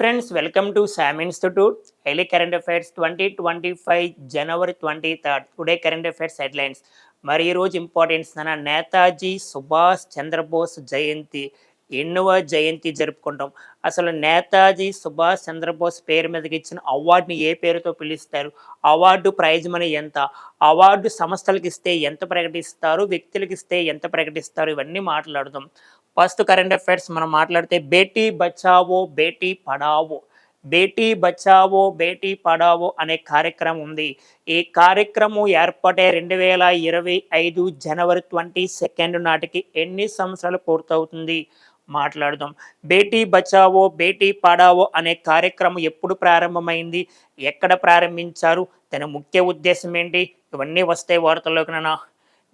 Friends welcome to Sam institute ఎలి current affairs twenty twenty five January twenty third today current affairs headlines మరి ఈరోజు importance అన్న నేతాజీ సుభాష్ చంద్రబోస్ జయంతి. ఎన్నవ జయంతి జరుపుకుంటాం. అసలు నేతాజీ సుభాష్ చంద్రబోస్ పేరు మీదకి ఇచ్చిన అవార్డుని ఏ పేరుతో పిలుస్తారు? అవార్డు ప్రైజ్ మనీ ఎంత? అవార్డు సంస్థలకు ఇస్తే ఎంత ప్రకటిస్తారు? వ్యక్తులకు ఇస్తే ఎంత ప్రకటిస్తారు? ఇవన్నీ మాట్లాడుదాం. ఫస్ట్ కరెంట్ అఫైర్స్ మనం మాట్లాడితే బేటీ బచావో బేటీ పడావో. బేటీ బచావో బేటీ పడావో అనే కార్యక్రమం ఉంది. ఈ కార్యక్రమం ఏర్పాటే రెండు వేల ఇరవై ఐదు జనవరి ట్వంటీ సెకండ్ నాటికి ఎన్ని సంవత్సరాలు పూర్తవుతుంది? మాట్లాడదాం. బేటీ బచావో బేటీ పడావో అనే కార్యక్రమం ఎప్పుడు ప్రారంభమైంది? ఎక్కడ ప్రారంభించారు? దాని ముఖ్య ఉద్దేశం ఏంటి? ఇవన్నీ వస్తాయి వార్తల్లోకి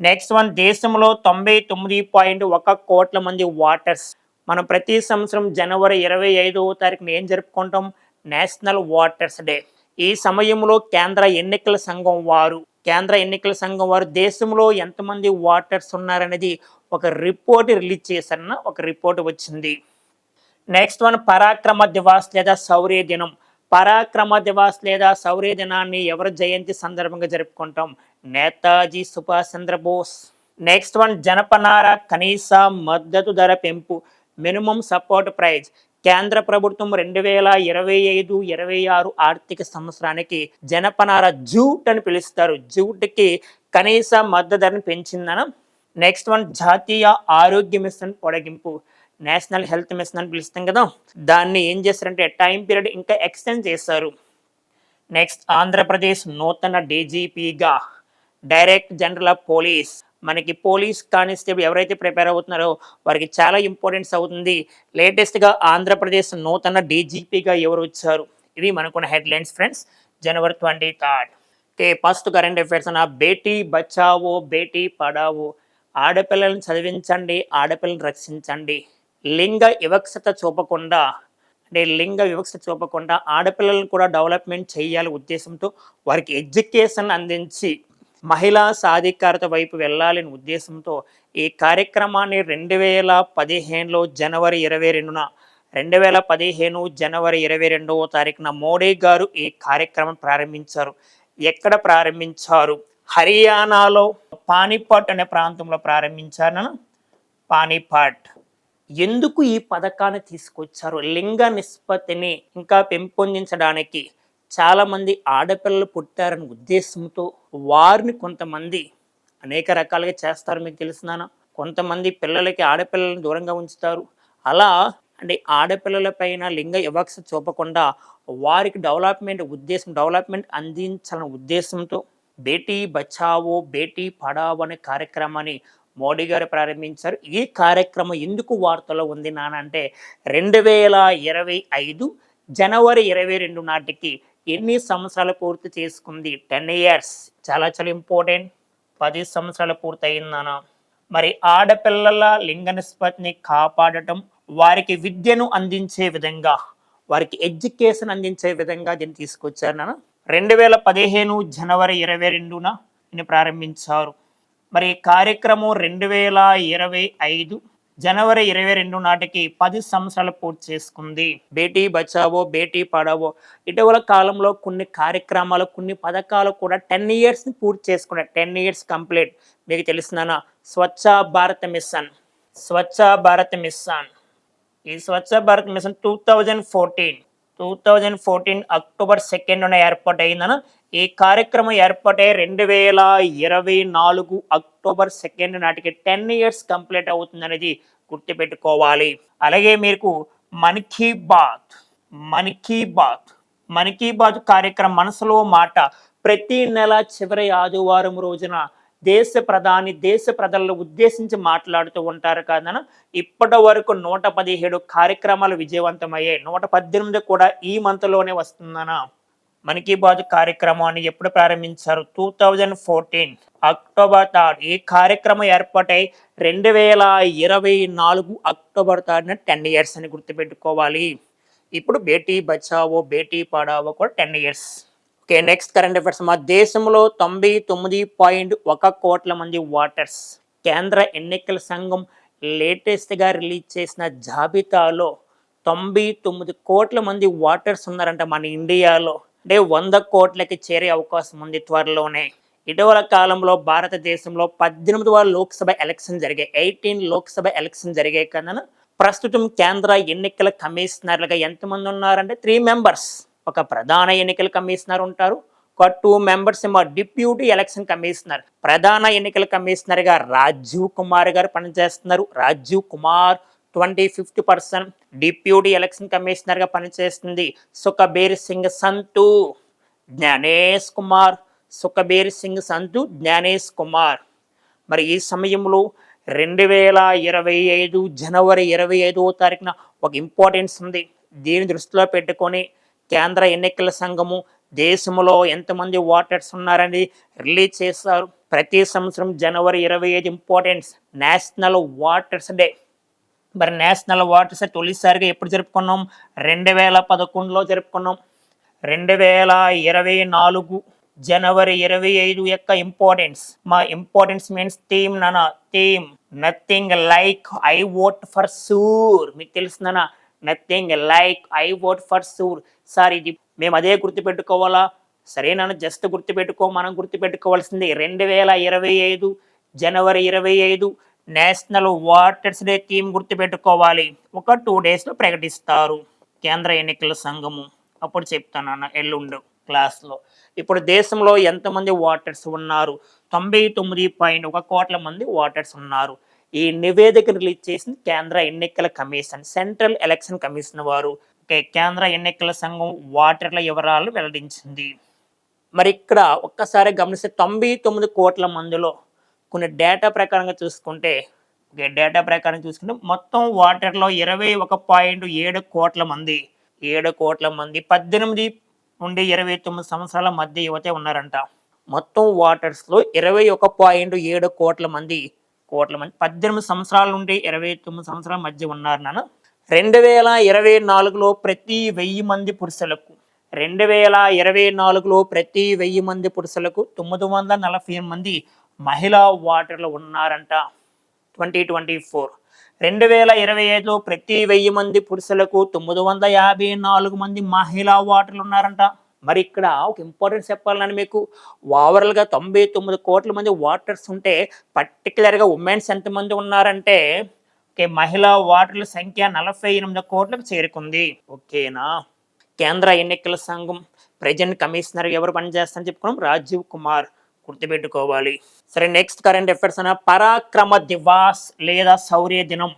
నెక్స్ట్ వన్ దేశంలో తొంభై తొమ్మిది పాయింట్ ఒక కోట్ల మంది వాటర్స్ మనం ప్రతి సంవత్సరం జనవరి ఇరవై ఐదవ తారీఖున ఏం జరుపుకుంటాం? నేషనల్ వాటర్స్ డే ఈ సమయంలో కేంద్ర ఎన్నికల సంఘం వారు కేంద్ర ఎన్నికల సంఘం వారు దేశంలో ఎంతమంది వాటర్స్ ఉన్నారనేది ఒక రిపోర్ట్ రిలీజ్ చేశారన్న ఒక రిపోర్ట్ వచ్చింది. నెక్స్ట్ వన్ పరాక్రమ దివాస్ లేదా శౌర్య దినం. పరాక్రమ దివాస్ లేదా శౌర్య దినాన్ని ఎవరి జయంతి సందర్భంగా జరుపుకుంటాం? నేతాజీ సుభాష్ చంద్రబోస్. నెక్స్ట్ వన్ జనపనార కనీస మద్దతు ధర పెంపు మినిమం సపోర్ట్ ప్రైజ్. కేంద్ర ప్రభుత్వం రెండు వేల ఇరవై ఐదు ఇరవై ఆరు ఆర్థిక సంవత్సరానికి జనపనార జూట్ అని పిలుస్తారు. జూట్కి కనీస మద్దతు ధరను పెంచిందన. నెక్స్ట్ వన్ జాతీయ ఆరోగ్య మిషన్ పొడిగింపు. నేషనల్ హెల్త్ మిషన్ అని పిలుస్తాం కదా. దాన్ని ఏం చేస్తారంటే టైం పీరియడ్ ఇంకా ఎక్స్టెండ్ చేస్తారు. నెక్స్ట్ ఆంధ్రప్రదేశ్ నూతన డీజీపీగా డైరెక్ట్ జనరల్ ఆఫ్ పోలీస్ మనకి పోలీస్ కానిస్టేబుల్ ఎవరైతే ప్రిపేర్ అవుతున్నారో వారికి చాలా ఇంపార్టెన్స్ అవుతుంది. లేటెస్ట్గా ఆంధ్రప్రదేశ్ నూతన డీజీపీగా ఎవరు వచ్చారు? ఇవి మనకున్న headlines friends January twenty third okay first current affairs అన్న బేటీ బచావో బేటీ పడావో. ఆడపిల్లలను చదివించండి ఆడపిల్లని రక్షించండి. లింగ వివక్షత చూపకుండా అంటే లింగ వివక్ష చూపకుండా ఆడపిల్లలను కూడా డెవలప్మెంట్ చేయాలి ఉద్దేశంతో వారికి ఎడ్యుకేషన్ అందించి మహిళా సాధికారత వైపు వెళ్ళాలని ఉద్దేశంతో ఈ కార్యక్రమాన్ని రెండు వేల పదిహేనులో జనవరి ఇరవై రెండున రెండు వేల పదిహేను జనవరి ఇరవై రెండవ తారీఖున మోడీ గారు ఈ కార్యక్రమం ప్రారంభించారు. ఎక్కడ ప్రారంభించారు? హర్యానాలో పానిపట్ అనే ప్రాంతంలో ప్రారంభించారు పానీపాట్. ఎందుకు ఈ పథకాన్ని తీసుకొచ్చారు? లింగ నిష్పత్తిని ఇంకా పెంపొందించడానికి చాలామంది ఆడపిల్లలు పుట్టారనే ఉద్దేశంతో వారిని కొంతమంది అనేక రకాలుగా చేస్తారు మీకు తెలిసినానా కొంతమంది పిల్లలకి ఆడపిల్లలను దూరంగా ఉంచుతారు. అలా అంటే ఆడపిల్లల పైన లింగ వివక్ష చూపకుండా వారికి డెవలప్మెంట్ ఉద్దేశం డెవలప్మెంట్ అందించాలనే ఉద్దేశంతో బేటీ బచావో బేటీ పడావో అనే కార్యక్రమాన్ని మోడీ గారు ప్రారంభించారు. ఈ కార్యక్రమం ఎందుకు వార్తలో ఉంది నానంటే అంటే రెండు వేల ఇరవై ఐదు జనవరి ఇరవై రెండు నాటికి ఎన్ని సంవత్సరాలు పూర్తి చేసుకుంది? Ten years. చాలా చాలా ఇంపార్టెంట్. పది సంవత్సరాలు పూర్తయిందన మరి ఆడపిల్లల లింగ నిష్పత్తిని కాపాడటం వారికి విద్యను అందించే విధంగా వారికి ఎడ్యుకేషన్ అందించే విధంగా దీన్ని తీసుకొచ్చారు నాన్న. రెండు వేల పదిహేను జనవరి ఇరవై రెండున ప్రారంభించారు. మరి కార్యక్రమం రెండు వేల ఇరవై ఐదు జనవరి ఇరవై రెండు నాటికి పది సంవత్సరాలు పూర్తి చేసుకుంది. బేటీ బచావో బేటీ పడావో ఇటీవల కాలంలో కొన్ని కార్యక్రమాలు కొన్ని పథకాలు కూడా టెన్ ఇయర్స్ని పూర్తి చేసుకున్నాయి. Ten years complete. మీకు తెలిసిందనా స్వచ్ఛ భారత్ మిషన్. స్వచ్ఛ భారత్ మిషన్. ఈ Swachh Bharat mission two thousand fourteen two thousand fourteen October సెకండ్న ఏర్పాటు అయిందన ఈ కార్యక్రమం ఏర్పడే రెండు వేల ఇరవై నాలుగు అక్టోబర్ సెకండ్ నాటికి టెన్ ఇయర్స్ కంప్లీట్ అవుతుందనేది గుర్తుపెట్టుకోవాలి. అలాగే మీకు మన్ కీ బాత్ మన్ కీ బాత్ మన్ కీ బాత్ కార్యక్రమం మనసులో మాట ప్రతి నెల చివరి ఆదివారం రోజున దేశ ప్రధాని దేశ ప్రజలను ఉద్దేశించి మాట్లాడుతూ ఉంటారు కాదన? ఇప్పటి వరకు నూట పదిహేడు కార్యక్రమాలు విజయవంతమయ్యాయి. నూట పద్దెనిమిది కూడా ఈ మంత్లోనే వస్తుందనా? మన్ కీ బాత్ కార్యక్రమాన్ని ఎప్పుడు ప్రారంభించారు? Two thousand fourteen October third ఈ కార్యక్రమం ఏర్పాటై రెండు వేల ఇరవై నాలుగు అక్టోబర్ థర్డ్న టెన్ ఇయర్స్ అని గుర్తుపెట్టుకోవాలి. ఇప్పుడు బేటీ బచావో బేటీ పడావో కూడా ten years. Okay next current affairs. మా దేశంలో తొంభై తొమ్మిది పాయింట్ ఒక కోట్ల మంది వాటర్స్ కేంద్ర ఎన్నికల సంఘం లేటెస్ట్గా రిలీజ్ చేసిన జాబితాలో తొంభై తొమ్మిది కోట్ల మంది ఓటర్స్ ఉన్నారంట మన ఇండియాలో. అంటే వంద కోట్లకి చేరే అవకాశం ఉంది త్వరలోనే. ఇటీవల కాలంలో భారతదేశంలో పద్దెనిమిదవ లోక్సభ ఎలక్షన్ జరిగాయి. ఎయిటీన్ లోక్సభ ఎలక్షన్ జరిగాయి కదా ప్రస్తుతం కేంద్ర ఎన్నికల కమిషనర్లుగా ఎంతమంది ఉన్నారంటే త్రీ మెంబర్స్ ఒక ప్రధాన ఎన్నికల కమిషనర్ ఉంటారు. ఒక టూ మెంబర్స్ ఏమో డిప్యూటీ ఎలక్షన్ కమిషనర్. ప్రధాన ఎన్నికల కమిషనర్గా రాజీవ్ కుమార్ గారు పనిచేస్తున్నారు. Rajiv Kumar twenty fifth percent deputy election కమిషనర్గా పనిచేస్తుంది సుఖబీర్ సింగ్ సంతు జ్ఞానేష్ కుమార్. సుఖబీర్ సింగ్ సంతు జ్ఞానేష్ కుమార్. మరి ఈ సమయంలో రెండు వేల ఇరవై ఐదు జనవరి ఇరవై ఐదవ తారీఖున ఒక ఇంపార్టెన్స్ ఉంది. దీని దృష్టిలో పెట్టుకొని కేంద్ర ఎన్నికల సంఘము దేశంలో ఎంతమంది ఓటర్స్ ఉన్నారని రిలీజ్ చేశారు. ప్రతి సంవత్సరం జనవరి ఇరవై ఐదు ఇంపార్టెన్స్ నేషనల్ ఓటర్స్ డే. మరి నేషనల్ వాటర్ డే తొలిసారిగా ఎప్పుడు జరుపుకున్నాం? రెండు వేల పదకొండులో జరుపుకున్నాం. రెండు వేల ఇరవై నాలుగు జనవరి ఇరవై ఐదు యొక్క ఇంపార్టెన్స్ మా ఇంపార్టెన్స్ మీన్స్ థీమ్ నాన్న theme nothing like I vote for sure మీకు తెలుస్తుందనా nothing like I vote for sure sir ఇది మేము అదే గుర్తుపెట్టుకోవాలా? సరే జస్ట్ గుర్తుపెట్టుకో మనం గుర్తుపెట్టుకోవాల్సింది రెండు వేల ఇరవై ఐదు జనవరి ఇరవై ఐదు నేషనల్ వాటర్స్ డే థీమ్ గుర్తుపెట్టుకోవాలి. ఒక టూ డేస్లో ప్రకటిస్తారు. కేంద్ర ఎన్నికల సంఘము. అప్పుడు చెప్తాను అన్న ఎల్లుండు క్లాస్లో. ఇప్పుడు దేశంలో ఎంతమంది ఓటర్స్ ఉన్నారు? తొంభై తొమ్మిది పాయింట్ ఒక కోట్ల మంది ఓటర్స్ ఉన్నారు. ఈ నివేదిక రిలీజ్ చేసింది కేంద్ర ఎన్నికల కమిషన్ సెంట్రల్ ఎలక్షన్ కమిషన్ వారు. కేంద్ర ఎన్నికల సంఘం ఓటర్ల వివరాలు వెల్లడించింది. మరి ఇక్కడ ఒక్కసారి గమనిస్తే తొంభై తొమ్మిది కోట్ల మందిలో కొన్ని డేటా ప్రకారంగా చూసుకుంటే ఓకే డేటా ప్రకారం చూసుకుంటే మొత్తం వాటర్లో ఇరవై ఒక పాయింట్ ఏడు కోట్ల మంది ఏడు కోట్ల మంది పద్దెనిమిది నుండి ఇరవై తొమ్మిది సంవత్సరాల మధ్య యువతే ఉన్నారంట. మొత్తం వాటర్స్లో ఇరవై ఒక పాయింట్ ఏడు కోట్ల మంది కోట్ల మంది పద్దెనిమిది సంవత్సరాల నుండి ఇరవై తొమ్మిది సంవత్సరాల మధ్య ఉన్నారు నాన్న రెండు వేల ఇరవై నాలుగులో ప్రతి వెయ్యి మంది పురుషులకు రెండు వేల ఇరవై నాలుగులో ప్రతి వెయ్యి మంది పురుషులకు తొమ్మిది వందల నలభై మంది మహిళా ఓటర్లు ఉన్నారంట. Twenty twenty four. రెండు వేల ఇరవై ఐదులో ప్రతి వెయ్యి మంది పురుషులకు తొమ్మిది వందల యాభై నాలుగు మంది మహిళా ఓటర్లు ఉన్నారంట. మరి ఇక్కడ ఒక ఇంపార్టెన్స్ చెప్పాలని మీకు ఓవరాల్గా తొంభై తొమ్మిది కోట్ల మంది ఓటర్స్ ఉంటే పర్టికులర్గా ఉమెన్స్ ఎంతమంది ఉన్నారంటే ఓకే మహిళా ఓటర్ల సంఖ్య నలభై ఎనిమిది కోట్లకు చేరుకుంది. ఓకేనా? కేంద్ర ఎన్నికల సంఘం ప్రజెంట్ కమిషనర్ ఎవరు పనిచేస్తారని చెప్పుకున్నాం? రాజీవ్ కుమార్. గుర్తుపెట్టుకోవాలి. సరే నెక్స్ట్ కరెంట్ అఫైర్స్ అన్న పరాక్రమ దివాస్ లేదా శౌర్య దినం.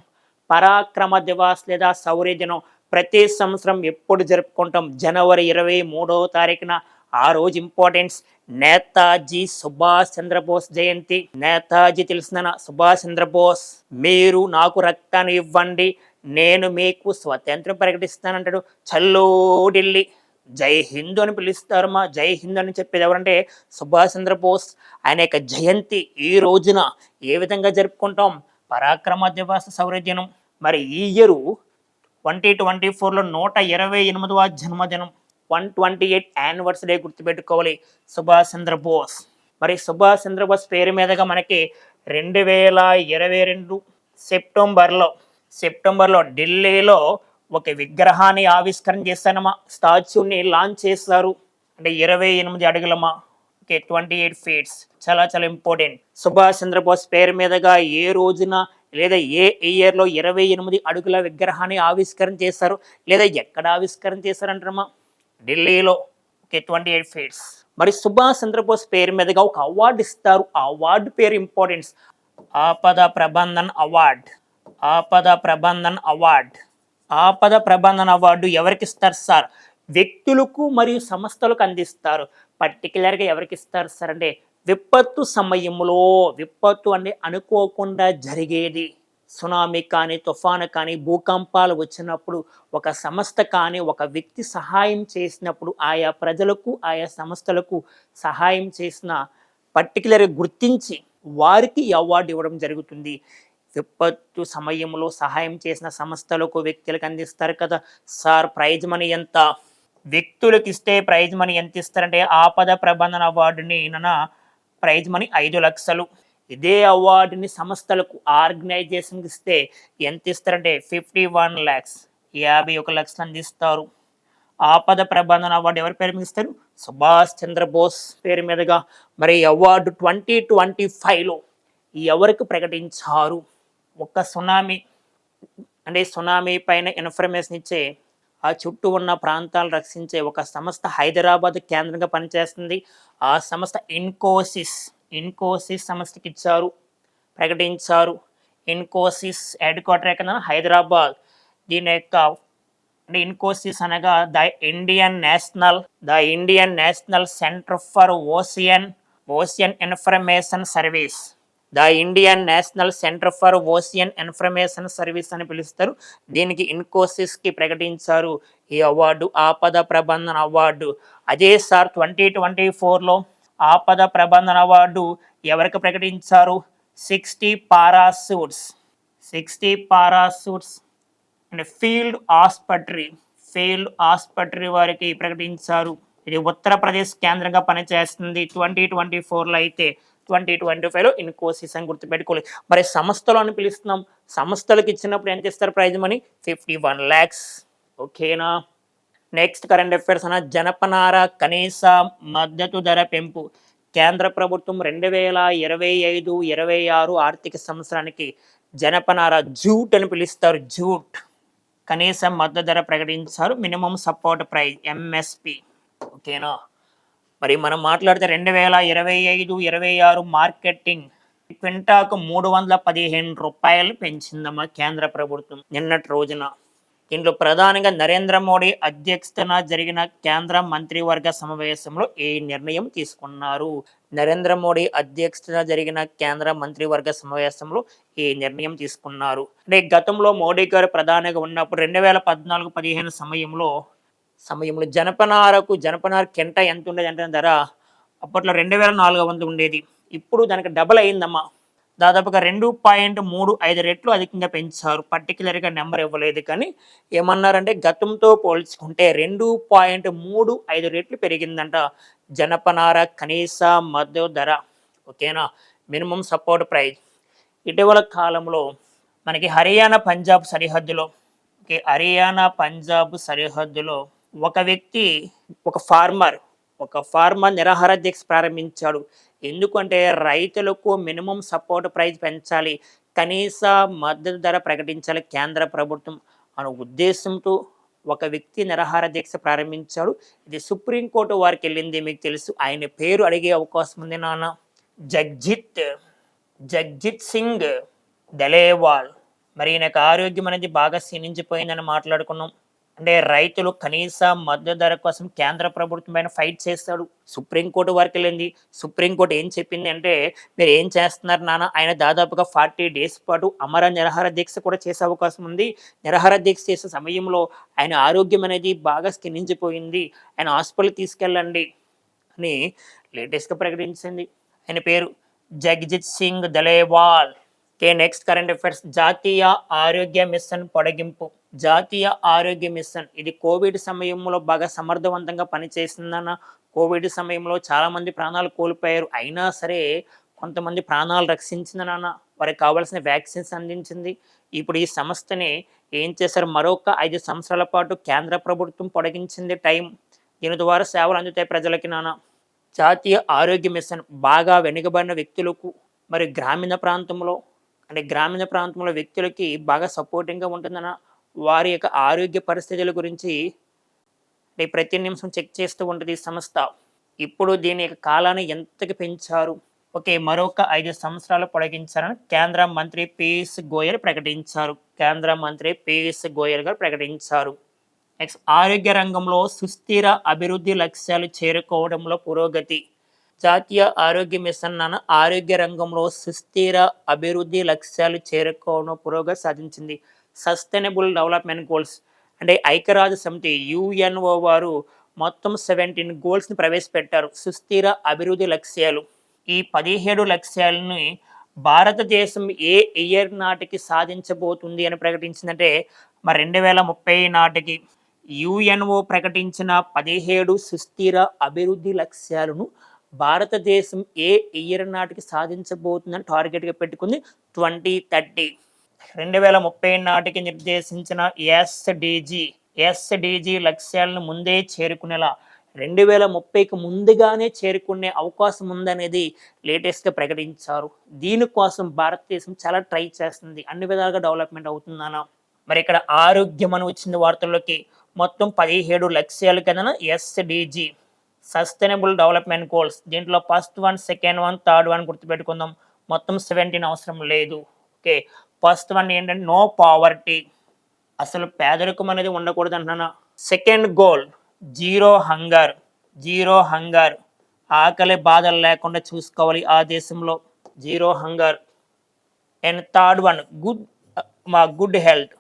పరాక్రమ దివాస్ లేదా శౌర్య దినం ప్రతి సంవత్సరం ఎప్పుడు జరుపుకుంటాం? జనవరి ఇరవై మూడవ తారీఖున. ఆ రోజు ఇంపార్టెన్స్ నేతాజీ సుభాష్ చంద్రబోస్ జయంతి. నేతాజీ తెలిసిన సుభాష్ చంద్రబోస్ మీరు నాకు రక్తాన్ని ఇవ్వండి. నేను మీకు స్వతంత్రం ప్రకటిస్తానంటాడు చల్లో ఢిల్లీ. జై హింద్ అని పిలుస్తారు మా జై హింద్ అని చెప్పేది ఎవరంటే సుభాష్ చంద్రబోస్. ఆయన యొక్క జయంతి ఈ రోజున ఏ విధంగా జరుపుకుంటాం? పరాక్రమ దివాస సౌరదినం. మరి ఈ ఇయరు ట్వంటీ ట్వంటీ ఫోర్లో నూట ఇరవై ఎనిమిదవ జన్మదినం. వన్ ట్వంటీ ఎయిట్ యానివర్సరీ గుర్తుపెట్టుకోవాలి. సుభాష్ చంద్రబోస్. మరి సుభాష్ చంద్రబోస్ పేరు మీదుగా మనకి రెండు వేల ఇరవై రెండు సెప్టెంబర్లో సెప్టెంబర్లో ఢిల్లీలో ఒక విగ్రహాన్ని ఆవిష్కరణ చేస్తానమ్మా స్టాచ్యూని లాంచ్ చేస్తారు అంటే ఇరవై ఎనిమిది అడుగులమ్మా. Okay twenty eight feets. చాలా చాలా ఇంపార్టెంట్. సుభాష్ చంద్రబోస్ పేరు మీదుగా ఏ రోజున లేదా ఏ ఇయర్లో ఇరవై ఎనిమిది అడుగుల విగ్రహాన్ని ఆవిష్కరణ చేస్తారు లేదా ఎక్కడ ఆవిష్కరణ చేస్తారంటారమ్మా ఢిల్లీలో. Okay twenty eight feets. మరి సుభాష్ చంద్రబోస్ పేరు మీదుగా ఒక అవార్డు ఇస్తారు. ఆ అవార్డు పేరు ఇంపార్టెన్స్. ఆపద ప్రబంధన్ అవార్డ్. ఆపద ప్రబంధన్ అవార్డ్. ఆపద ప్రబంధన అవార్డు ఎవరికి ఇస్తారు సార్? వ్యక్తులకు మరియు సంస్థలకు అందిస్తారు. పర్టికులర్గా ఎవరికి ఇస్తారు సార్ అంటే విపత్తు సమయంలో విపత్తు అంటే అనుకోకుండా జరిగేది. సునామీ కానీ తుఫాను కానీ భూకంపాలు వచ్చినప్పుడు ఒక సంస్థ కానీ ఒక వ్యక్తి సహాయం చేసినప్పుడు ఆయా ప్రజలకు ఆయా సంస్థలకు సహాయం చేసిన పర్టికులర్గా గుర్తించి వారికి అవార్డు ఇవ్వడం జరుగుతుంది. విపత్తు సమయంలో సహాయం చేసిన సంస్థలకు వ్యక్తులకు అందిస్తారు కదా? సార్ ప్రైజ్ మనీ ఎంత? వ్యక్తులకు ఇస్తే ప్రైజ్ మనీ ఎంత ఇస్తారంటే ఆపద ప్రబంధన అవార్డుని నన్న ప్రైజ్ మనీ ఐదు లక్షలు. ఇదే అవార్డుని సంస్థలకు ఆర్గనైజేషన్కి ఇస్తే ఎంత ఇస్తారంటే ఫిఫ్టీ వన్ ల్యాక్స్ యాభై ఒక లక్షలు అందిస్తారు. ఆపద ప్రబంధన అవార్డు ఎవరి పేరు మీద ఇస్తారు? సుభాష్ చంద్రబోస్ పేరు మీదుగా. మరి అవార్డు ట్వంటీ ట్వంటీ ఫైవ్లో ఎవరికి ప్రకటించారు? ఒక్క సునామీ అంటే సునామీ పైన ఇన్ఫర్మేషన్ ఇచ్చే ఆ చుట్టూ ఉన్న ప్రాంతాలు రక్షించే ఒక సంస్థ హైదరాబాద్ కేంద్రంగా పనిచేస్తుంది. ఆ సంస్థ ఇన్కోసిస్ ఇన్కోసిస్ సంస్థకి ఇచ్చారు ప్రకటించారు. ఇన్కోసిస్ హెడ్ క్వార్టర్ ఎక్కడ హైదరాబాద్. దీని యొక్క అంటే ఇన్కోసిస్ అనగా the Indian national the Indian national centre for ocean ocean information service. The Indian national centre for ocean information service అని పిలుస్తారు. దీనికి ఇన్కోసిస్కి ప్రకటించారు ఈ అవార్డు ఆపద ప్రబంధన అవార్డు. అదే సార్ ట్వంటీ ట్వంటీ ఫోర్లో ఆపద ప్రబంధన అవార్డు ఎవరికి ప్రకటించారు? Sixty parachutes. Sixty parachutes. And field ఆస్పత్రి. ఫీల్డ్ ఆస్పత్రి వారికి ప్రకటించారు. ఇది ఉత్తరప్రదేశ్ కేంద్రంగా పనిచేస్తుంది ట్వంటీ ట్వంటీ ఫోర్లో అయితే. ట్వంటీ ట్వంటీ ఫైవ్లో ఇన్కోసిస్ అని గుర్తుపెట్టుకోవాలి. మరి సంస్థలు అని పిలుస్తున్నాం. సంస్థలకు ఇచ్చినప్పుడు ఎంత ఇస్తారు prize money? Fifty one lakhs. ఓకేనా? నెక్స్ట్ కరెంట్ అఫైర్స్ అన్న జనపనార కనీస మద్దతు ధర పెంపు. కేంద్ర ప్రభుత్వం రెండు వేల ఇరవై ఐదు ఇరవై ఆరు ఆర్థిక సంవత్సరానికి జనపనార జూట్ అని పిలుస్తారు. జూట్. కనీస మద్దతు ధర ప్రకటించారు. Minimum support price MSP. ఓకేనా? మరి మనం మాట్లాడితే రెండు వేల ఇరవై ఐదు ఇరవై ఆరు మార్కెటింగ్ క్వింటాకు మూడు వందల పదిహేను రూపాయలు పెంచిందమ్మా కేంద్ర ప్రభుత్వం నిన్నటి రోజున. దీంట్లో ప్రధానంగా నరేంద్ర మోడీ అధ్యక్షతన జరిగిన కేంద్ర మంత్రివర్గ సమావేశంలో ఈ నిర్ణయం తీసుకున్నారు. నరేంద్ర మోడీ అధ్యక్షతన జరిగిన కేంద్ర మంత్రివర్గ సమావేశంలో ఈ నిర్ణయం తీసుకున్నారు. అంటే గతంలో మోడీ గారు ప్రధానిగా ఉన్నప్పుడు రెండు వేల పద్నాలుగు పదిహేను సమయంలో సమయంలో జనపనారకు జనపనార కెంట ఎంత ఉండేది అంటే ధర అప్పట్లో రెండు వేల నాలుగు వందలు ఉండేది. ఇప్పుడు దానికి డబల్ అయిందమ్మా. దాదాపుగా రెండు పాయింట్ మూడు ఐదు రెట్లు అధికంగా పెంచారు. పర్టికులర్గా నెంబర్ ఇవ్వలేదు. కానీ ఏమన్నారంటే గతంతో పోల్చుకుంటే రెండు పాయింట్ మూడు ఐదు రెట్లు పెరిగిందంట జనపనార కనీస మద్దతు ధర. ఓకేనా? Minimum support price. ఇటీవల కాలంలో మనకి హర్యానా పంజాబ్ సరిహద్దులో ఓకే హర్యానా పంజాబ్ సరిహద్దులో ఒక వ్యక్తి ఒక ఫార్మర్ ఒక ఫార్మర్ నిరాహార దీక్ష ప్రారంభించాడు. ఎందుకంటే రైతులకు మినిమం సపోర్ట్ ప్రైస్ పెంచాలి కనీస మద్దతు ధర ప్రకటించాలి కేంద్ర ప్రభుత్వం అనే ఉద్దేశంతో ఒక వ్యక్తి నిరాహార దీక్ష ప్రారంభించాడు. ఇది సుప్రీంకోర్టు వారికి వెళ్ళింది మీకు తెలుసు. ఆయన పేరు అడిగే అవకాశం ఉంది నాన్న. జగ్జిత్ జగ్జిత్ సింగ్ దలేవాల్ మరి ఈయనకు ఆరోగ్యం అనేది బాగా క్షీణించిపోయిందని మాట్లాడుకున్నాం. అంటే రైతులు కనీస మద్దతు ధర కోసం కేంద్ర ప్రభుత్వం పైన ఫైట్ చేస్తాడు. సుప్రీంకోర్టు వరకు వెళ్ళింది. సుప్రీంకోర్టు ఏం చెప్పింది అంటే మీరు ఏం చేస్తున్నారు నాన్న? ఆయన దాదాపుగా ఫార్టీ డేస్ పాటు అమర నిరహార దీక్ష కూడా చేసే అవకాశం ఉంది. నిరహార దీక్ష చేసే సమయంలో ఆయన ఆరోగ్యం అనేది బాగా స్కినించిపోయింది ఆయన హాస్పిటల్ తీసుకెళ్ళండి అని లేటెస్ట్గా ప్రకటించింది. ఆయన పేరు జగ్జిత్ సింగ్ దలేవాల్. కే నెక్స్ట్ కరెంట్ అఫైర్స్ జాతీయ ఆరోగ్య మిషన్ పొడిగింపు. జాతీయ ఆరోగ్య మిషన్ ఇది కోవిడ్ సమయంలో బాగా సమర్థవంతంగా పనిచేసిందన్న కోవిడ్ సమయంలో చాలామంది ప్రాణాలు కోల్పోయారు. అయినా సరే కొంతమంది ప్రాణాలు రక్షించిందన్న వారికి కావాల్సిన వ్యాక్సిన్స్ అందించింది. ఇప్పుడు ఈ సంస్థని ఏం చేశారు? మరొక ఐదు సంవత్సరాల పాటు కేంద్ర ప్రభుత్వం పొడిగించింది టైం. దీని ద్వారా సేవలు అందుతాయి ప్రజలకి నాన్న. జాతీయ ఆరోగ్య మిషన్ బాగా వెనుకబడిన వ్యక్తులకు మరి గ్రామీణ ప్రాంతంలో అంటే గ్రామీణ ప్రాంతంలో వ్యక్తులకి బాగా సపోర్టింగ్గా ఉంటుందన్న వారి యొక్క ఆరోగ్య పరిస్థితుల గురించి ప్రతి నిమిషం చెక్ చేస్తూ ఉంటుంది ఈ సంస్థ. ఇప్పుడు దీని యొక్క కాలాన్ని ఎంతకి పెంచారు? ఓకే మరొక ఐదు సంవత్సరాలు పొడిగించారని కేంద్ర మంత్రి పీయూష్ గోయల్ ప్రకటించారు. కేంద్ర మంత్రి పీయూష్ గోయల్ గారు ప్రకటించారు. నెక్స్ట్ ఆరోగ్య రంగంలో సుస్థిర అభివృద్ధి లక్ష్యాలు చేరుకోవడంలో పురోగతి. జాతీయ ఆరోగ్య మిషన్ అన్న ఆరోగ్య రంగంలో సుస్థిర అభివృద్ధి లక్ష్యాలు చేరుకోవడం పురోగతి సాధించింది. సస్టైనబుల్ డెవలప్మెంట్ గోల్స్ అంటే ఐక్యరాజ్య సమితి యుఎన్ఓ వారు మొత్తం సెవెంటీన్ గోల్స్ని ప్రవేశపెట్టారు. సుస్థిర అభివృద్ధి లక్ష్యాలు. ఈ పదిహేడు లక్ష్యాలని భారతదేశం ఏ ఇయర్ నాటికి సాధించబోతుంది అని ప్రకటించిందంటే మరి రెండు వేల ముప్పై నాటికి యుఎన్ఓ ప్రకటించిన పదిహేడు సుస్థిర అభివృద్ధి లక్ష్యాలను భారతదేశం ఏ ఇయర్ నాటికి సాధించబోతుందని టార్గెట్గా పెట్టుకుంది ట్వంటీ థర్టీ. రెండు వేల ముప్పై నాటికి నిర్దేశించిన ఎస్డిజి ఎస్డిజి లక్ష్యాలను ముందే చేరుకునేలా రెండు వేల ముప్పైకి ముందుగానే చేరుకునే అవకాశం ఉందనేది లేటెస్ట్గా ప్రకటించారు. దీనికోసం భారతదేశం చాలా ట్రై చేస్తుంది. అన్ని విధాలుగా డెవలప్మెంట్ అవుతుందన్న. మరి ఇక్కడ ఆరోగ్యం అని వచ్చింది వార్తల్లోకి మొత్తం పదిహేడు లక్ష్యాలు కదన ఎస్డిజి సస్టైనబుల్ డెవలప్మెంట్ గోల్స్. దీంట్లో first one second one third one గుర్తుపెట్టుకుందాం. మొత్తం సెవెంటీన్ అవసరం లేదు. ఓకే. ఫస్ట్ వన్ ఏంటంటే నో పావర్టీ. అసలు పేదరికం అనేది ఉండకూడదు అంటున్నాను? Second goal zero hunger. Zero hunger. ఆకలి బాధలు లేకుండా చూసుకోవాలి ఆ దేశంలో. Zero hunger. And third one good మా గుడ్ హెల్త్.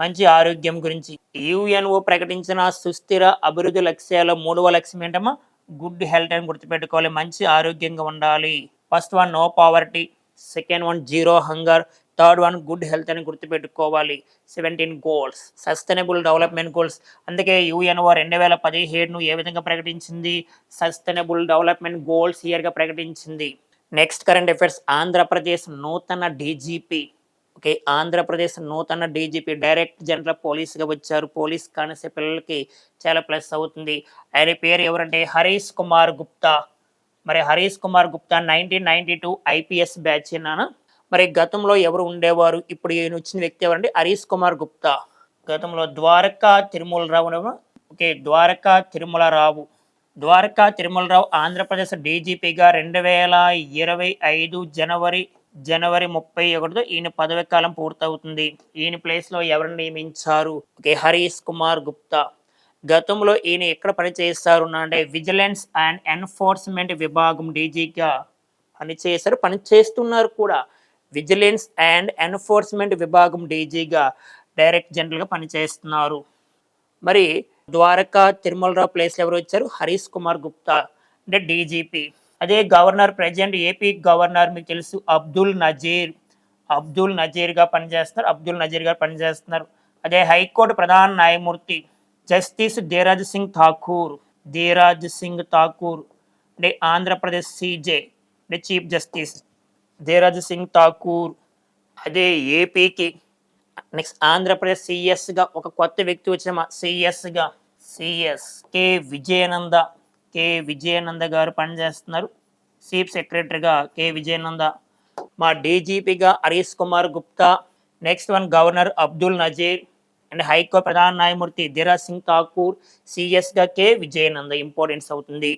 మంచి ఆరోగ్యం గురించి. యుఎన్ఓ ప్రకటించిన సుస్థిర అభివృద్ధి లక్ష్యాల మూడవ లక్ష్యం ఏంటమ్మా? గుడ్ హెల్త్ అని గుర్తుపెట్టుకోవాలి. మంచి ఆరోగ్యంగా ఉండాలి. First one no poverty. Second one zero hunger. Third one good health అని గుర్తుపెట్టుకోవాలి. Seventeen goals. Sustainable development goals. అందుకే యుఎన్ఓ రెండు వేల పదిహేడును ఏ విధంగా ప్రకటించింది? సస్టైనబుల్ డెవలప్మెంట్ గోల్స్ ఇయర్గా ప్రకటించింది. నెక్స్ట్ కరెంట్ అఫైర్స్ ఆంధ్రప్రదేశ్ నూతన డీజీపీ. ఓకే ఆంధ్రప్రదేశ్ నూతన డీజీపీ డైరెక్ట్ జనరల్ పోలీస్గా వచ్చారు. పోలీస్ కానిస్టేబుల్కి పిల్లలకి చాలా ప్లస్ అవుతుంది. ఆయన పేరు ఎవరంటే హరీష్ కుమార్ గుప్తా. మరి Harish Kumar Gupta nineteen ninety two IPS batch నాన్న మరి గతంలో ఎవరు ఉండేవారు? ఇప్పుడు ఈయన వచ్చిన వ్యక్తి ఎవరంటే హరీష్ కుమార్ గుప్తా. గతంలో ద్వారకా తిరుమలరావు ఓకే ద్వారకా తిరుమలరావు. ద్వారకా తిరుమలరావు ఆంధ్రప్రదేశ్ డీజీపీగా రెండు వేల ఇరవై ఐదు జనవరి జనవరి ముప్పై ఒకటితో ఈయన పదవి కాలం పూర్తవుతుంది. ఈయన ప్లేస్లో ఎవరిని నియమించారు? ఓకే హరీష్ కుమార్ గుప్తా. గతంలో ఈయన ఎక్కడ పనిచేస్తారు అంటే విజిలెన్స్ అండ్ ఎన్ఫోర్స్మెంట్ విభాగం డీజీగా పనిచేశారు పని చేస్తున్నారు కూడా. విజిలెన్స్ అండ్ ఎన్ఫోర్స్మెంట్ విభాగం డీజీగా డైరెక్ట్ జనరల్గా పనిచేస్తున్నారు. మరి ద్వారకా తిరుమలరావు ప్లేస్లో ఎవరు వచ్చారు? హరీష్ కుమార్ గుప్తా అంటే డీజీపీ. అదే గవర్నర్ ప్రజెంట్ ఏపీ గవర్నర్ మీకు తెలుసు అబ్దుల్ నజీర్. అబ్దుల్ నజీర్గా పనిచేస్తున్నారు. అబ్దుల్ నజీర్గా పనిచేస్తున్నారు. అదే హైకోర్టు ప్రధాన న్యాయమూర్తి జస్టిస్ ధీరాజ్ సింగ్ ఠాకూర్. ధీరాజ్ సింగ్ ఠాకూర్. అంటే ఆంధ్రప్రదేశ్ సీజే అంటే చీఫ్ జస్టిస్ ధీరాజ్ సింగ్ ఠాకూర్. అదే ఏపీకి నెక్స్ట్ ఆంధ్రప్రదేశ్ సిఎస్గా ఒక కొత్త వ్యక్తి వచ్చిన సిఎస్గా CS K Vijayananda. K Vijayananda garu పనిచేస్తున్నారు. చీఫ్ సెక్రటరీగా కె విజయానంద మా డీజీపీగా Harish Kumar Gupta next one governor Abdul Nazeer and high court ప్రధాన న్యాయమూర్తి ధీరాజ్ సింగ్ ఠాకూర్ సిఎస్గా కె విజయానంద ఇంపార్టెన్స్ అవుతుంది.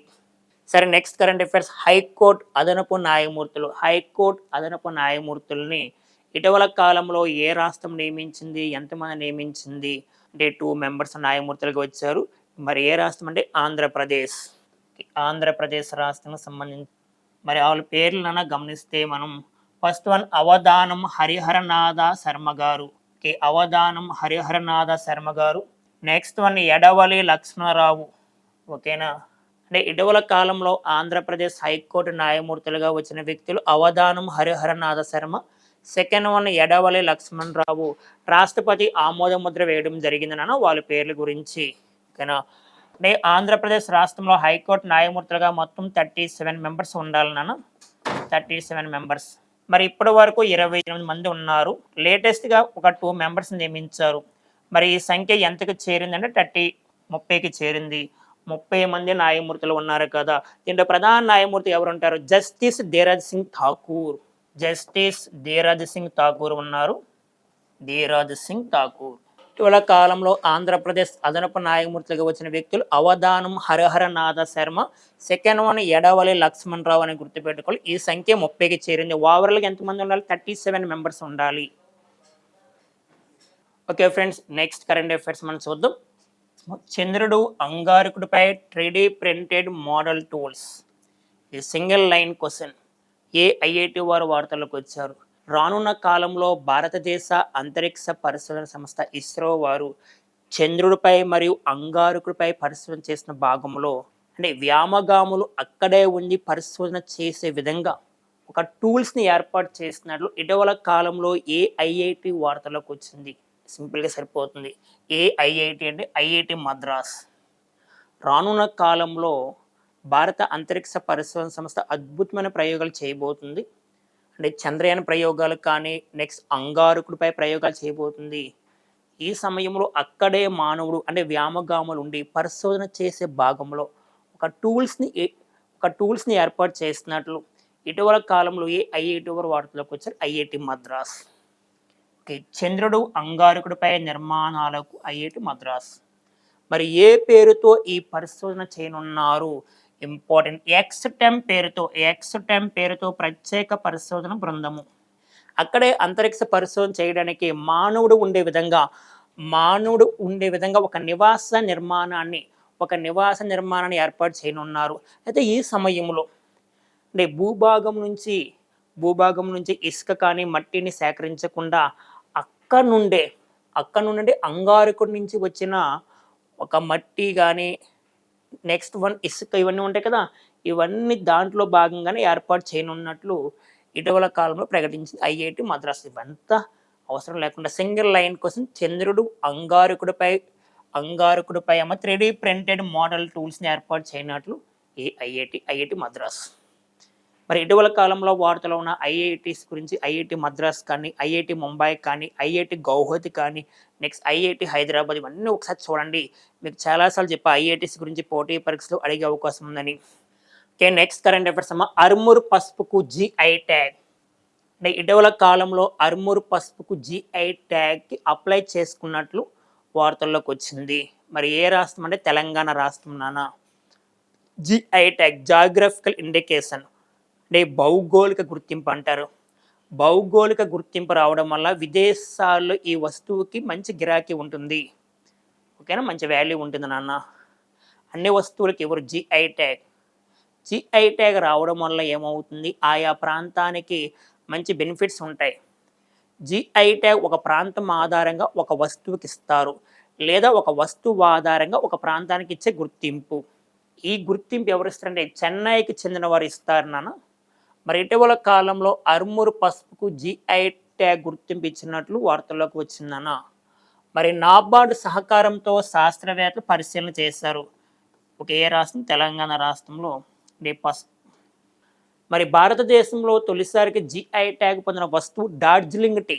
సరే నెక్స్ట్ కరెంట్ అఫైర్స్ హైకోర్టు అదనపు న్యాయమూర్తులు హైకోర్టు అదనపు న్యాయమూర్తుల్ని ఇటీవల కాలంలో ఏ రాష్ట్రం నియమించింది ఎంతమంది నియమించింది అంటే టూ మెంబర్స్ న్యాయమూర్తులుగా వచ్చారు. మరి ఏ రాష్ట్రం అంటే ఆంధ్రప్రదేశ్. ఆంధ్రప్రదేశ్ రాష్ట్రం సంబంధించి మరి వాళ్ళ పేర్లను గమనిస్తే మనం ఫస్ట్ వన్ అవధానం హరిహరనాథ శర్మ గారు. ఓకే అవధానం హరిహరనాథ శర్మ గారు. Next one Edavalli Lakshmana Rao. ఓకేనా? అంటే ఇటీవల కాలంలో ఆంధ్రప్రదేశ్ హైకోర్టు న్యాయమూర్తులుగా వచ్చిన వ్యక్తులు అవధానం హరిహరనాథ శర్మ సెకండ్ వన్ ఎడవలి లక్ష్మణరావు. రాష్ట్రపతి ఆమోద ముద్ర వేయడం జరిగిందన వాళ్ళ పేర్ల గురించి. ఓకేనా? అంటే ఆంధ్రప్రదేశ్ రాష్ట్రంలో హైకోర్టు న్యాయమూర్తులుగా మొత్తం థర్టీ సెవెన్ మెంబర్స్ ఉండాలన్న థర్టీ సెవెన్ మెంబర్స్. మరి ఇప్పటి వరకు ఇరవై ఎనిమిది మంది ఉన్నారు. లేటెస్ట్గా ఒక టూ మెంబర్స్ నియమించారు. మరి ఈ సంఖ్య ఎంతకు చేరిందంటే థర్టీ ముప్పైకి చేరింది. ముప్పై మంది న్యాయమూర్తులు ఉన్నారు కదా. దీంట్లో ప్రధాన న్యాయమూర్తి ఎవరు ఉంటారు జస్టిస్ ధీరజ్ సింగ్ ఠాకూర్. జస్టిస్ ధీరజ్ సింగ్ ఠాకూర్ ఉన్నారు. ధీరజ్ సింగ్ ఠాకూర్. ఇటీవల కాలంలో ఆంధ్రప్రదేశ్ అదనపు న్యాయమూర్తిగా వచ్చిన వ్యక్తులు అవధానం హరహరనాథ శర్మ సెకండ్ వన్ ఎడవలి లక్ష్మణ్ రావు అని గుర్తుపెట్టుకోవాలి. ఈ సంఖ్య ముప్పైకి చేరింది. ఓవరాల్గా ఎంతమంది ఉండాలి? థర్టీ సెవెన్ మెంబర్స్ ఉండాలి. Okay friends next current affairs మనం చూద్దాం. చంద్రుడు అంగారకుడిపై three D printed model tools. ఈ సింగిల్ లైన్ క్వశ్చన్. ఏ ఐఐటి వారు వార్తలకు వచ్చారు? రానున్న కాలంలో భారతదేశ అంతరిక్ష పరిశోధన సంస్థ ఇస్రో వారు చంద్రుడిపై మరియు అంగారకుడిపై పరిశోధన చేసిన భాగంలో అంటే వ్యామగాములు అక్కడే ఉండి పరిశోధన చేసే విధంగా ఒక టూల్స్ని ఏర్పాటు చేసినట్లు ఇటీవల కాలంలో ఏ ఐఐటి వార్తలకు వచ్చింది. సింపుల్గా సరిపోతుంది. ఏ ఐఐటి అంటే ఐఐటి మద్రాస్. రానున్న కాలంలో భారత అంతరిక్ష పరిశోధన సంస్థ అద్భుతమైన ప్రయోగాలు చేయబోతుంది. అంటే చంద్రయాన్ ప్రయోగాలు కానీ నెక్స్ట్ అంగారకుడిపై ప్రయోగాలు చేయబోతుంది. ఈ సమయంలో అక్కడే మానవుడు అంటే వ్యామగాములు ఉండి పరిశోధన చేసే భాగంలో ఒక టూల్స్ని ఒక టూల్స్ని ఏర్పాటు చేస్తున్నట్లు ఇటీవల కాలంలో ఏ ఐఐటి వారు వార్తలోకి వచ్చారు? ఐఐటి మద్రాస్. ఓకే చంద్రుడు అంగారకుడిపై నిర్మాణాలకు ఐఐటి మద్రాస్. మరి ఏ పేరుతో ఈ పరిశోధన చేయనున్నారు? ఇంపార్టెంట్ ఎక్స్టెమ్ పేరుతో ఎక్స్టెమ్ పేరుతో ప్రత్యేక పరిశోధన బృందము. అక్కడే అంతరిక్ష పరిశోధన చేయడానికి మానవుడు ఉండే విధంగా మానవుడు ఉండే విధంగా ఒక నివాస నిర్మాణాన్ని ఒక నివాస నిర్మాణాన్ని ఏర్పాటు చేయనున్నారు. అయితే ఈ సమయంలో అంటే భూభాగం నుంచి భూభాగం నుంచి ఇసుక కానీ మట్టిని సేకరించకుండా అక్కడ నుండే అక్కడ నుండి అంగారకుడి నుంచి వచ్చిన ఒక మట్టి కానీ నెక్స్ట్ వన్ ఇసుక ఇవన్నీ ఉంటాయి కదా ఇవన్నీ దాంట్లో భాగంగానే ఏర్పాటు చేయనున్నట్లు ఇటీవల కాలంలో ప్రకటించింది. ఐఐటి మద్రాస్ ఇవంతా అవసరం లేకుండా సింగిల్ లైన్ కోసం చంద్రుడు అంగారకుడిపై అంగారకుడిపై అమ్మ త్రీ ప్రింటెడ్ మోడల్ టూల్స్ని ఏర్పాటు చేయనట్లు ఈ ఐఐటి ఐఐటి మద్రాస్. మరి ఇటీవల కాలంలో వార్తలో ఉన్న ఐఐటీస్ గురించి ఐఐటి మద్రాస్ కానీ ఐఐటి ముంబై కానీ ఐఐటి గౌహతి కానీ నెక్స్ట్ ఐఐటి హైదరాబాద్ ఇవన్నీ ఒకసారి చూడండి. మీకు చాలాసార్లు చెప్పా ఐఐటీస్ గురించి పోటీ పరీక్షలు అడిగే అవకాశం ఉందని. ఓకే నెక్స్ట్ కరెంట్ అఫైర్స్ అమ్మ అర్మూర్ పసుపుకు జిఐ ట్యాగ్ అంటే ఇటీవల కాలంలో అర్మూర్ పసుపుకు జిఐ ట్యాగ్కి అప్లై చేసుకున్నట్లు వార్తల్లోకి వచ్చింది. మరి ఏ రాష్ట్రం అంటే తెలంగాణ రాష్ట్రం నానా జిఐ ట్యాగ్ జాగ్రఫికల్ ఇండికేషన్ అంటే భౌగోళిక గుర్తింపు అంటారు. భౌగోళిక గుర్తింపు రావడం వల్ల విదేశాల్లో ఈ వస్తువుకి మంచి గిరాకీ ఉంటుంది. ఓకేనా? మంచి వాల్యూ ఉంటుంది నాన్న. అన్ని వస్తువులకి ఎవరు జిఐ ట్యాగ్? జిఐ ట్యాగ్ రావడం వల్ల ఏమవుతుంది? ఆయా ప్రాంతానికి మంచి బెనిఫిట్స్ ఉంటాయి. జిఐ ట్యాగ్ ఒక ప్రాంతం ఆధారంగా ఒక వస్తువుకి ఇస్తారు. లేదా ఒక వస్తువు ఆధారంగా ఒక ప్రాంతానికి ఇచ్చే గుర్తింపు. ఈ గుర్తింపు ఎవరు ఇస్తారంటే చెన్నైకి చెందిన వారు ఇస్తారు నాన్న. మరి ఇటీవల కాలంలో అర్మూర్ పసుపుకు జిఐ ట్యాగ్ గుర్తింపు ఇచ్చినట్లు వార్తల్లోకి వచ్చిందన్న. మరి నాబార్డు సహకారంతో శాస్త్రవేత్తలు పరిశీలన చేశారు. ఒక ఏ రాష్ట్రం? తెలంగాణ రాష్ట్రంలో. ఈ పసుపు మరి భారతదేశంలో తొలిసారికి జిఐ ట్యాగ్ పొందిన వస్తువు డార్జిలింగ్ టీ.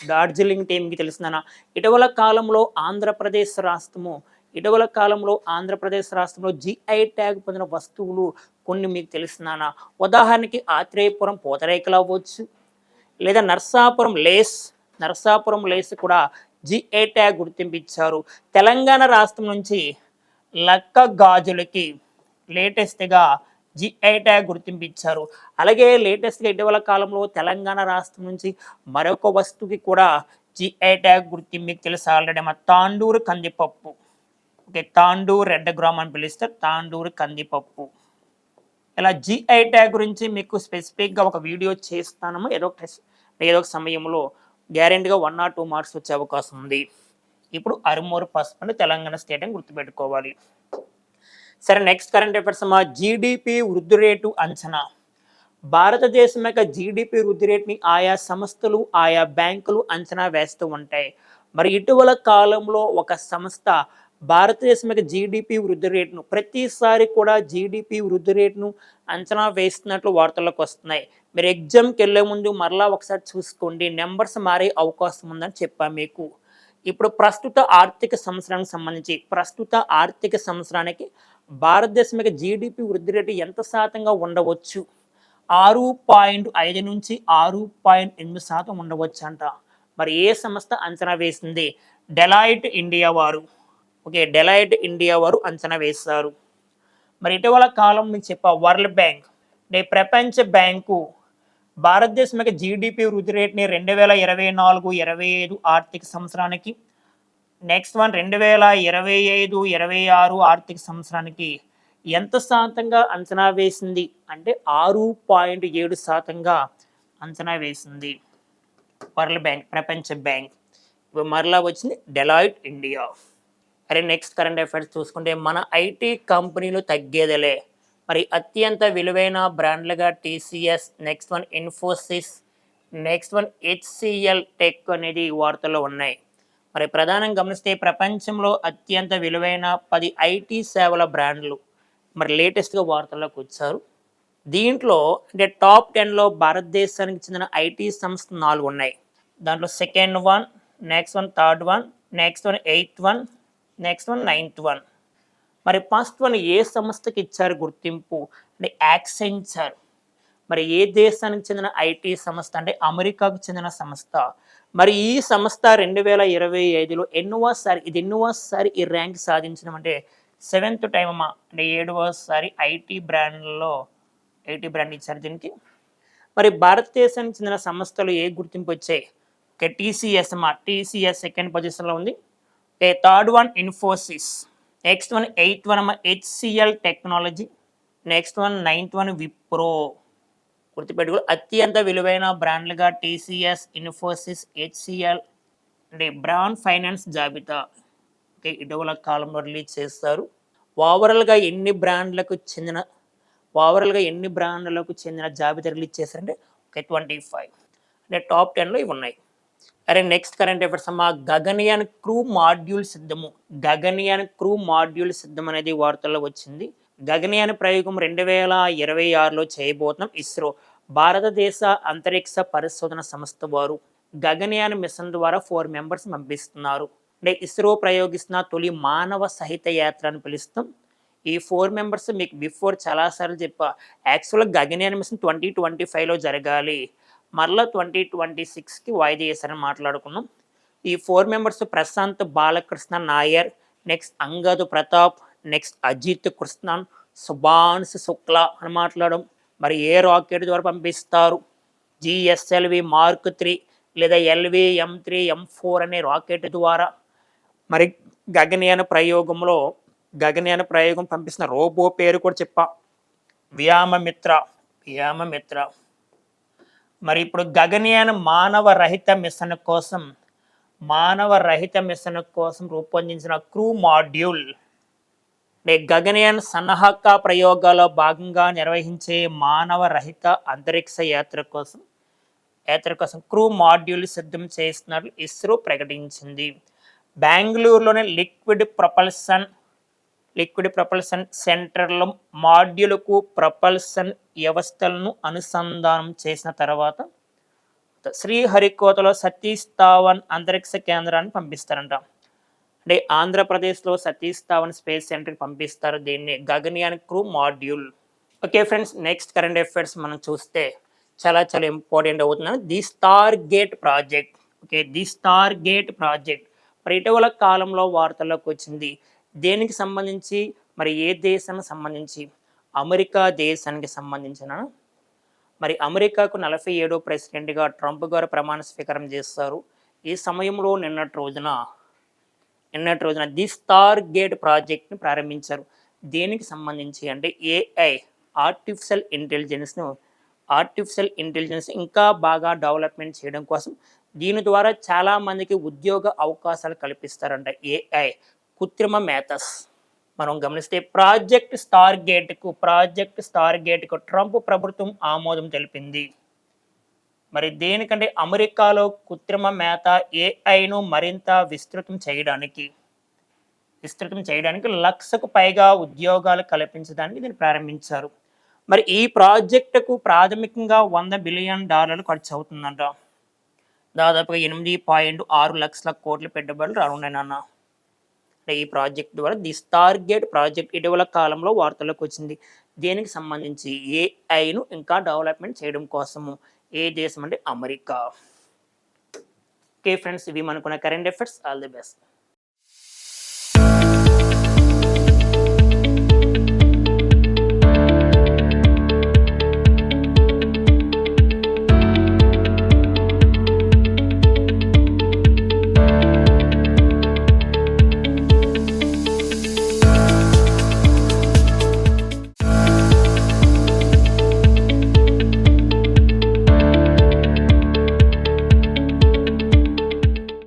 డార్జిలింగ్ టీ మీకు తెలిసిందనా ఇటీవల కాలంలో ఆంధ్రప్రదేశ్ రాష్ట్రము ఇటీవల కాలంలో ఆంధ్రప్రదేశ్ రాష్ట్రంలో జిఐ ట్యాగ్ పొందిన వస్తువులు కొన్ని మీకు తెలుస్తున్నానా ఉదాహరణకి ఆత్రేయపురం పూతరేకలు అవ్వచ్చు లేదా నర్సాపురం లేస్ నర్సాపురం లేస్ కూడా జిఐ ట్యాగ్ గుర్తింపు ఇచ్చారు తెలంగాణ రాష్ట్రం నుంచి లక్క గాజులకి లేటెస్ట్గా జిఐ ట్యాగ్ గుర్తింపు ఇచ్చారు అలాగే లేటెస్ట్గా ఇటీవల కాలంలో తెలంగాణ రాష్ట్రం నుంచి మరొక వస్తువుకి కూడా జిఐ ట్యాగ్ గుర్తింపు మీకు తెలుసు? ఆల్రెడీ మా తాండూరు కందిపప్పు. ఓకే తాండూరు రెడ్ గ్రామం అని పిలుస్తారు తాండూరు కందిపప్పు. ఇలా జిఐ ట్యాగ్ గురించి మీకు స్పెసిఫిక్గా ఒక వీడియో చేస్తానము. ఏదో ఒక ఏదో ఒక సమయంలో గ్యారెంటీగా వన్ ఆర్ టూ మార్క్స్ వచ్చే అవకాశం ఉంది. ఇప్పుడు అరుమూరు పసుపు తెలంగాణ స్టేట్ అని గుర్తుపెట్టుకోవాలి. సరే నెక్స్ట్ కరెంట్ అఫైర్స్ మా జీడిపి వృద్ధి రేటు అంచనా. భారతదేశం యొక్క జీడిపి వృద్ధి రేటుని ఆయా సంస్థలు ఆయా బ్యాంకులు అంచనా వేస్తూ ఉంటాయి. మరి ఇటీవల కాలంలో ఒక సంస్థ భారతదేశం యొక్క జీడిపి వృద్ధి రేటును ప్రతిసారి కూడా జీడిపి వృద్ధి రేటును అంచనా వేస్తున్నట్లు వార్తల్లోకి వస్తున్నాయి. మీరు ఎగ్జామ్కి వెళ్ళే ముందు మరలా ఒకసారి చూసుకోండి. నెంబర్స్ మారే అవకాశం ఉందని చెప్పాను మీకు. ఇప్పుడు ప్రస్తుత ఆర్థిక సంవత్సరానికి సంబంధించి ప్రస్తుత ఆర్థిక సంవత్సరానికి భారతదేశం యొక్క జీడిపి వృద్ధి రేటు ఎంత శాతంగా ఉండవచ్చు? ఆరు పాయింట్ ఐదు నుంచి ఆరు పాయింట్ ఎనిమిది శాతం ఉండవచ్చు అంట మరి ఏ సంస్థ అంచనా వేసింది? డెలాయిట్ ఇండియా వారు. ఓకే డెలైట్ ఇండియా వారు అంచనా వేశారు. మరి ఇటీవల కాలం మీరు చెప్పా వరల్డ్ బ్యాంక్ అంటే ప్రపంచ బ్యాంకు భారతదేశం యొక్క జీడిపి వృద్ధి రేట్ని రెండు వేల ఇరవై నాలుగు ఇరవై ఐదు ఆర్థిక సంవత్సరానికి నెక్స్ట్ వన్ రెండు వేల ఇరవై ఐదు ఇరవై ఆరు ఆర్థిక సంవత్సరానికి ఎంత శాతంగా అంచనా వేసింది? అంటే ఆరు పాయింట్ ఏడు శాతంగా అంచనా వేసింది వరల్డ్ బ్యాంక్ ప్రపంచ బ్యాంక్. మరలా వచ్చింది డెలాయిట్ ఇండియా. అరే నెక్స్ట్ కరెంట్ అఫైర్స్ చూసుకుంటే మన ఐటీ కంపెనీలు తగ్గేదిలే. మరి అత్యంత విలువైన బ్రాండ్లుగా TCS next one Infosys next one HCL tech అనేది వార్తల్లో ఉన్నాయి. మరి ప్రధానంగా గమనిస్తే ప్రపంచంలో అత్యంత విలువైన పది ఐటీ సేవల బ్రాండ్లు మరి లేటెస్ట్గా వార్తల్లోకి వచ్చారు. దీంట్లో అంటే టాప్ టెన్లో భారతదేశానికి చెందిన ఐటీ సంస్థ నాలుగు ఉన్నాయి. దాంట్లో second one next one third one next one eighth one next one ninth one మరి ఫస్ట్ వన్ ఏ సంస్థకి ఇచ్చారు గుర్తింపు? అంటే యాక్సెంచర్ మరి ఏ దేశానికి చెందిన ఐటీ సంస్థ? అంటే అమెరికాకు చెందిన సంస్థ. మరి ఈ సంస్థ రెండు వేల ఇరవై ఐదులో ఎన్నోసారి ఇది ఎన్నోసారి ఈ ర్యాంక్ సాధించడం అంటే సెవెంత్ టైం అమ్మా. అంటే ఏడవసారి ఐటీ బ్రాండ్లో ఐటీ బ్రాండ్ ఇచ్చారు దీనికి. మరి భారతదేశానికి చెందిన సంస్థలు ఏ గుర్తింపు వచ్చాయి? టీసీఎస్ అమ్మా. టీసీఎస్ సెకండ్ పొజిషన్లో ఉంది. Okay third one Infosys next one eighth one HCL technology next one ninth one Wipro గుర్తుపెట్టుకో అత్యంత విలువైన బ్రాండ్లుగా టీసీఎస్ ఇన్ఫోసిస్ హెచ్సిఎల్ అంటే బ్రాండ్ ఫైనాన్స్ జాబితా. ఓకే ఇటీవల కాలంలో రిలీజ్ చేస్తారు. ఓవరాల్గా ఎన్ని బ్రాండ్లకు చెందిన ఓవరాల్గా ఎన్ని బ్రాండ్లకు చెందిన జాబితా రిలీజ్ చేశారంటే ఓకే ట్వంటీ ఫైవ్. అంటే టాప్ టెన్లో ఇవి ఉన్నాయి. అరే నెక్స్ట్ కరెంట్ అఫేర్స్ అమ్మా గగనయాన్ క్రూ మాడ్యూల్ సిద్ధము. గగనయాన్ క్రూ మాడ్యూల్ సిద్ధం అనేది వార్తల్లో వచ్చింది. గగనయాన్ ప్రయోగం రెండు వేల ఇరవై ఆరులో చేయబోతున్నాం ఇస్రో. భారతదేశ అంతరిక్ష పరిశోధన సంస్థ వారు గగనయాన్ మిషన్ ద్వారా ఫోర్ మెంబర్స్ పంపిస్తున్నారు. అంటే ఇస్రో ప్రయోగిస్తున్న తొలి మానవ సహిత యాత్ర అని పిలుస్తాం. ఈ ఫోర్ మెంబర్స్ మీకు బిఫోర్ చాలాసార్లు చెప్పా. యాక్చువల్గా గగనయాన్ మిషన్ ట్వంటీ ట్వంటీ ఫైవ్లో జరగాలి. మరలా ట్వంటీ ట్వంటీ సిక్స్కి వాయిదా చేశారని మాట్లాడుకున్నాం. ఈ four members Prashanth Balakrishnan Nair next Angad Pratap next Ajit Krishnan Subhanshu Shukla అని మాట్లాడడం మరి ఏ రాకెట్ ద్వారా పంపిస్తారు? జిఎస్ఎల్వి మార్క్ త్రీ లేదా LV M three M four అనే రాకెట్ ద్వారా? మరి గగనయాన ప్రయోగంలో గగనయాన ప్రయోగం పంపిస్తున్న రోబో పేరు కూడా చెప్పా. వ్యామమిత్ర వ్యామమిత్ర. మరి ఇప్పుడు గగనయాన మానవ రహిత మిషన్ కోసం మానవ రహిత మిషన్ కోసం రూపొందించిన క్రూ మాడ్యూల్ అంటే గగనయాన్ సన్నాహక ప్రయోగాల్లో భాగంగా నిర్వహించే మానవ రహిత అంతరిక్ష యాత్ర కోసం యాత్ర కోసం క్రూ మాడ్యూల్ సిద్ధం చేస్తున్నట్లు ఇస్రో ప్రకటించింది. బెంగళూరులోని లిక్విడ్ ప్రొపల్సన్ లిక్విడ్ ప్రపల్సన్ సెంటర్లో మాడ్యూల్కు ప్రపల్సన్ వ్యవస్థలను అనుసంధానం చేసిన తర్వాత శ్రీహరికోటలో సతీష్ ధావన్ అంతరిక్ష కేంద్రాన్ని పంపిస్తారంట. అంటే ఆంధ్రప్రదేశ్లో సతీష్ ధావన్ స్పేస్ సెంటర్కి పంపిస్తారు దీన్ని Gaganyaan crew module. Okay friends next current affairs మనం చూస్తే చాలా చాలా ఇంపార్టెంట్ అవుతుంది the star gate project. Okay the star gate project. మరి ఇటీవల కాలంలో వార్తల్లోకి వచ్చింది. దేనికి సంబంధించి? మరి ఏ దేశానికి సంబంధించి? అమెరికా దేశానికి సంబంధించిన? మరి అమెరికాకు నలభై ఏడో ప్రెసిడెంట్గా ట్రంప్ గారు ప్రమాణ స్వీకారం చేస్తారు. ఈ సమయంలో నిన్నటి రోజున నిన్నటి రోజున ది స్టార్ గేట్ ప్రాజెక్ట్ని ప్రారంభించారు. దేనికి సంబంధించి అంటే ఏఐ ఆర్టిఫిషియల్ ఇంటెలిజెన్స్ను ఆర్టిఫిషియల్ ఇంటెలిజెన్స్ ఇంకా బాగా డెవలప్మెంట్ చేయడం కోసం దీని ద్వారా చాలామందికి ఉద్యోగ అవకాశాలు కల్పిస్తారంట ఏఐ. కృత్రిమ మేథస్. మనం గమనిస్తే ప్రాజెక్ట్ స్టార్ గేట్కు ప్రాజెక్ట్ స్టార్ గేట్కు ట్రంప్ ప్రభుత్వం ఆమోదం తెలిపింది. మరి దేనికంటే అమెరికాలో కృత్రిమ మేత ఏఐను మరింత విస్తృతం చేయడానికి విస్తృతం చేయడానికి లక్షకు పైగా ఉద్యోగాలు కల్పించడానికి దీన్ని ప్రారంభించారు. మరి ఈ ప్రాజెక్టుకు ప్రాథమికంగా వంద బిలియన్ డాలర్లు ఖర్చు అవుతుందంట. దాదాపుగా ఎనిమిది పాయింట్ ఆరు లక్షల కోట్ల పెట్టుబడులు రానున్నాయి నాన్న. ఈ ప్రాజెక్ట్ ద్వారా ది స్టార్ గేట్ ప్రాజెక్ట్ ఇటీవల కాలంలో వార్తల్లోకి వచ్చింది. దేనికి సంబంధించి ఏఐను ఇంకా డెవలప్మెంట్ చేయడం కోసము? ఏ దేశం అంటే అమెరికా. ఓకే ఫ్రెండ్స్ ఇవి మనకున్న current affairs all the best